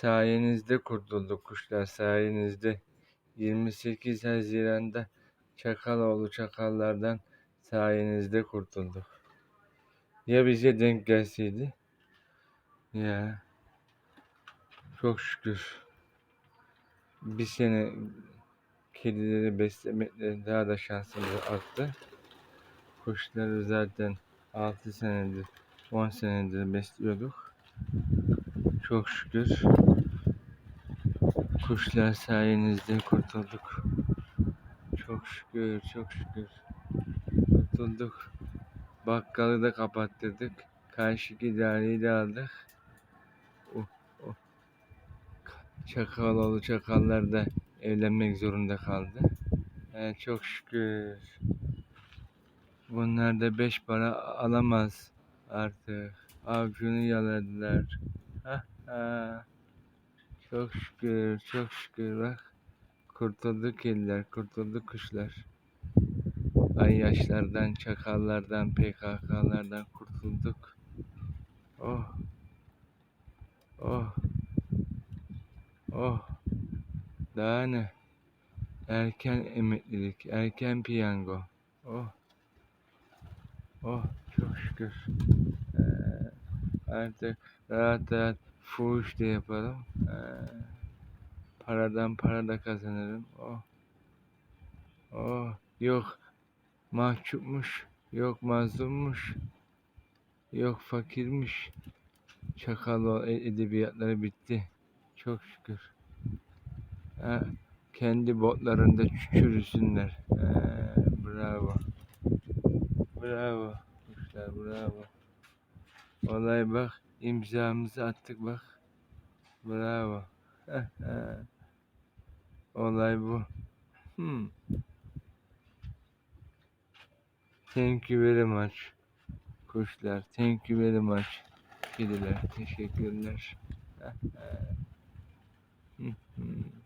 Sayenizde kurtulduk kuşlar sayenizde. 28 Haziran'da Çakaloğlu çakallardan sayenizde kurtulduk. Ya bize denk gelseydi? Ya. Çok şükür. Bir sene kedileri beslemekle daha da şansımız arttı. Kuşları zaten 6 senedir, 10 senedir besliyorduk. Çok şükür. Kuşlar sayenizde kurtulduk. Çok şükür, çok şükür. Kurtulduk. Bakkalı da kapattırdık. Karşıki idareyi de aldık. Oh, oh. Çakaloğlu çakallar da evlenmek zorunda kaldı. He, çok şükür. Bunlar da beş para alamaz artık. Avcunu yaladılar. Ha, ha. Çok şükür, çok şükür bak. Kurtulduk kediler, kurtulduk kuşlar. Ay yaşlardan, çakallardan, PKK'lardan kurtulduk. Oh. Oh. Oh. Daha ne? Erken emeklilik, erken piyango. Oh. Oh, çok şükür. Ee, artık rahat rahat fuhuş da yaparım. Ee, paradan para da kazanırım. Oh. Oh. Yok mahcupmuş. Yok mazlummuş. Yok fakirmiş. Çakal o e- edebiyatları bitti. Çok şükür. Ha, kendi botlarında çürüsünler. Ee, bravo. Bravo. Kuşlar bravo. Olay bak. İmzamızı attık bak. Bravo. Olay bu. Hmm. Thank you very much. Kuşlar. Thank you very much. Kediler. Teşekkürler. Hmm, hmm.